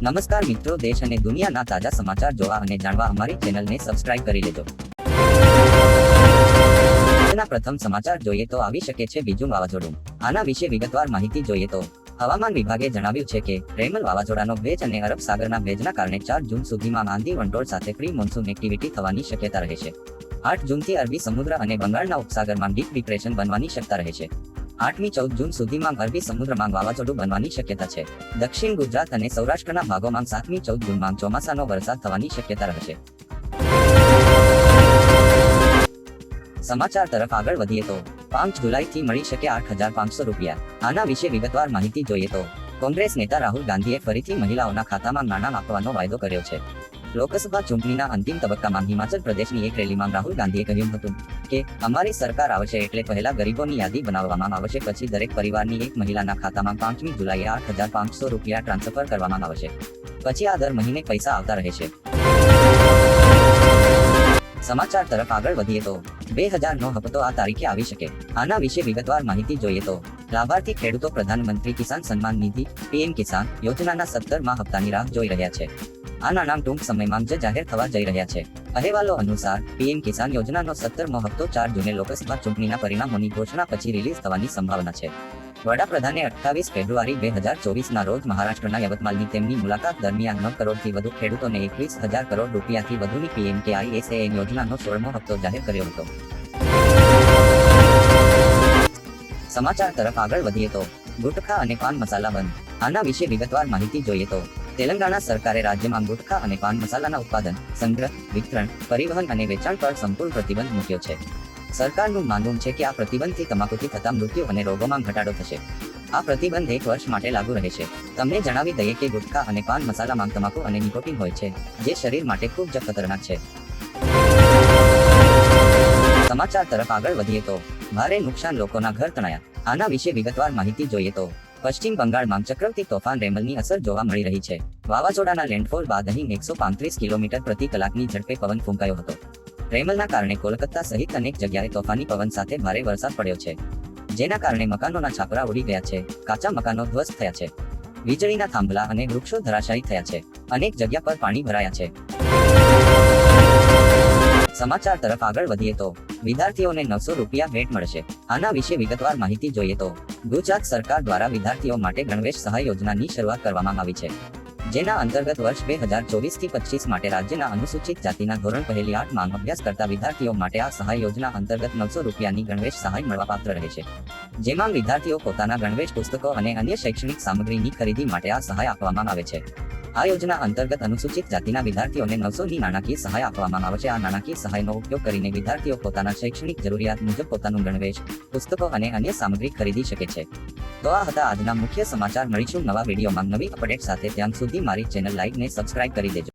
નમસ્કાર મિત્રો, દેશ અને દુનિયાના તાજા સમાચાર જોવા અને જાણવા અમારી ચેનલને સબસ્ક્રાઇબ કરી લેજો. આજના પ્રથમ સમાચાર જોઈએ તો આવી શકે છે બીજું વાવાઝોડું. આના વિશે વિગતવાર માહિતી જોઈએ તો, હવામાન વિભાગે જણાવ્યું છે કે, રેમલ વાવાઝોડાનો ભેજ અને અરબ સાગરના ભેજના કારણે ચાર જૂન સુધીમાં આંધી વંટોળ સાથે પ્રી મોન્સૂન એક્ટિવિટી થવાની શક્યતા રહે છે. આઠ જૂનથી અરબી સમુદ્ર અને બંગાળના ઉપસાગરમાં ડીપ ડિપ્રેશન બનવાની શક્યતા રહે છે. આઠમી ચૌદ જૂન સુધીમાં અરબી સમુદ્રમાં વાવાઝોડું બનવાની શક્યતા છે. દક્ષિણ ગુજરાત અને સૌરાષ્ટ્રના ભાગોમાં સાતમી ચૌદ જૂનમાં ચોમાસાનો વરસાદ થવાની શક્યતા રહેશે. સમાચાર તરફ આગળ વધીએ તો, પાંચ જુલાઈથી મળી શકે આઠ હજાર પાંચસો રૂપિયા. આના વિશે વિગતવાર માહિતી જોઈએ તો, કોંગ્રેસ નેતા રાહુલ ગાંધીએ ફરીથી મહિલાઓના ખાતામાં નાણાં આપવાનો વાયદો કર્યો છે. લોકસભા ચૂંટણીના અંતિમ તબક્કામાં હિમાચલ પ્રદેશની એક રેલીમાં રાહુલ ગાંધીએ કહ્યું હતું કે, અમારી સરકાર આવશે એટલે પહેલા ગરીબોની યાદી બનાવવામાં આવશે, પછી દરેક પરિવારની એક મહિલાના ખાતામાં પાંચમી જુલાઈએ આઠ હજાર પાંચસો રૂપિયા ટ્રાન્સફર કરવામાં આવશે. પછી આ દર મહિને પૈસા આવતા રહે છે. સમાચાર તરફ આગળ વધીએ તો, બે હજાર નો હપ્તો આ તારીખે આવી શકે. આના વિશે વિગતવાર માહિતી જોઈએ તો, લાભાર્થી ખેડૂતો પ્રધાનમંત્રી કિસાન સન્માન નિધિ, પીએમ કિસાન યોજનાના સત્તરમાં હપ્તાની રાહ જોઈ રહ્યા છે. આ નામ ટૂંક સમયમાં જ જાહેર થવા જઈ રહ્યા છે. અહેવાલો અનુસાર, પીએમ કિસાન યોજનાનો સત્તરમો હપ્તો ચાર જૂને લોકસભા ચૂંટણીના પરિણામોની ઘોષણા પછી રિલીઝ થવાની સંભાવના છે. વડાપ્રધાને અઠ્ઠાવીસ ફેબ્રુઆરી બે હજાર ચોવીસના રોજ મહારાષ્ટ્રના યવતમાલની તેમની મુલાકાત દરમિયાન નવ કરોડથી વધુ ખેડૂતોને એકવીસ હજાર કરોડ રૂપિયાથી વધુની પીએમ કે આઈએસએએન યોજનાનો સોળમો હપ્તો જાહેર કર્યો હતો. સમાચાર તરફ આગળ વધીએ તો, ગુટખા અને પાન મસાલા બંધ. આના વિશે વિગતવાર માહિતી જોઈએ તો તેલંગાણા સરકારે રાજ્યમાં ગુટખા અને પાન મસાલાના ઉત્પાદન, સંગ્રહ, વિતરણ, પરિવહન અને વેચાણ પર સંપૂર્ણ પ્રતિબંધ મૂક્યો છે. સરકારનું માનવું છે કે આ પ્રતિબંધથી તમાકુથી થતા મૃત્યુ અને રોગોમાં ઘટાડો થશે. આ પ્રતિબંધ એક વર્ષ માટે લાગુ રહે છે. તમને જણાવી દઈએ કે ગુટખા અને પાન મસાલામાં તમાકુ અને નિકોટિન હોય છે, જે શરીર માટે ખૂબ જ ખતરનાક છે. સમાચાર તરફ આગળ વધીએ તો, ભારે નુકસાન લોકોના ઘર તણાયા. આના વિશે વિગતવાર માહિતી જોઈએ તો પશ્ચિમ બંગાળમાં ચક્રવતી તોફાન રેમલની અસર જોવા મળી રહી છે. વાવાઝોડાના લેન્ડફોલ બાદ અહીં એકસો પાંત્રીસ કિલોમીટર પ્રતિ કલાકની ઝડપે પવન ફૂંકાયો હતો. રેમલના કારણે કોલકાતા સહિત અનેક જગ્યાએ તોફાની પવન સાથે ભારે વરસાદ પડ્યો છે. જેના કારણે મકાનોના છાપરા ઉડી ગયા છે, કાચા મકાનો ધ્વસ્ત થયા છે. વીજળીના થાંભલા અને વૃક્ષો ધરાશાયી થયા છે. અનેક જગ્યા પર પાણી ભરાયા છે. સમાચાર તરફ આગળ વધીએ તો, વિદ્યાર્થીઓને નવસો રૂપિયા ભેટ મળશે. આના વિશે વિગતવાર માહિતી જોઈએ તો, ગુજરાત સરકાર દ્વારા વિદ્યાર્થીઓ માટે ગણવેશ સહાય યોજનાની શરૂઆત કરવામાં આવી છે. જેના અંતર્ગત વર્ષ બે હજાર ચોવીસથી પચીસ માટે રાજ્યના અનુસૂચિત જાતિના ધોરણ પહેલી આઠમાં અભ્યાસ કરતા વિદ્યાર્થીઓ માટે આ સહાય યોજના અંતર્ગત નવસો રૂપિયાની ગણવેશ સહાય મળવાપાત્ર રહે છે. જેમાં વિદ્યાર્થીઓ પોતાના ગણવેશ પુસ્તકો અને અન્ય શૈક્ષણિક સામગ્રીની ખરીદી માટે આ સહાય આપવામાં આવે છે. આ યોજના અંતર્ગત અનુસૂચિત જાતિના વિદ્યાર્થીઓને નવસોની નાણાકીય સહાય આપવામાં આવશે આ નાણાકીય સહાયનો ઉપયોગ કરીને વિદ્યાર્થીઓ પોતાના શૈક્ષણિક જરૂરિયાત મુજબ પોતાનું ગણવેશ પુસ્તકો અને અન્ય સામગ્રી ખરીદી શકે છે. તો આ હતા આજના મુખ્ય સમાચાર. મળીશું નવા વિડીયોમાં. નવી અપડેટ સાથે ત્યાં સુધી મારી ચેનલ લાઈક ને સબસ્ક્રાઇબ કરી દેજો.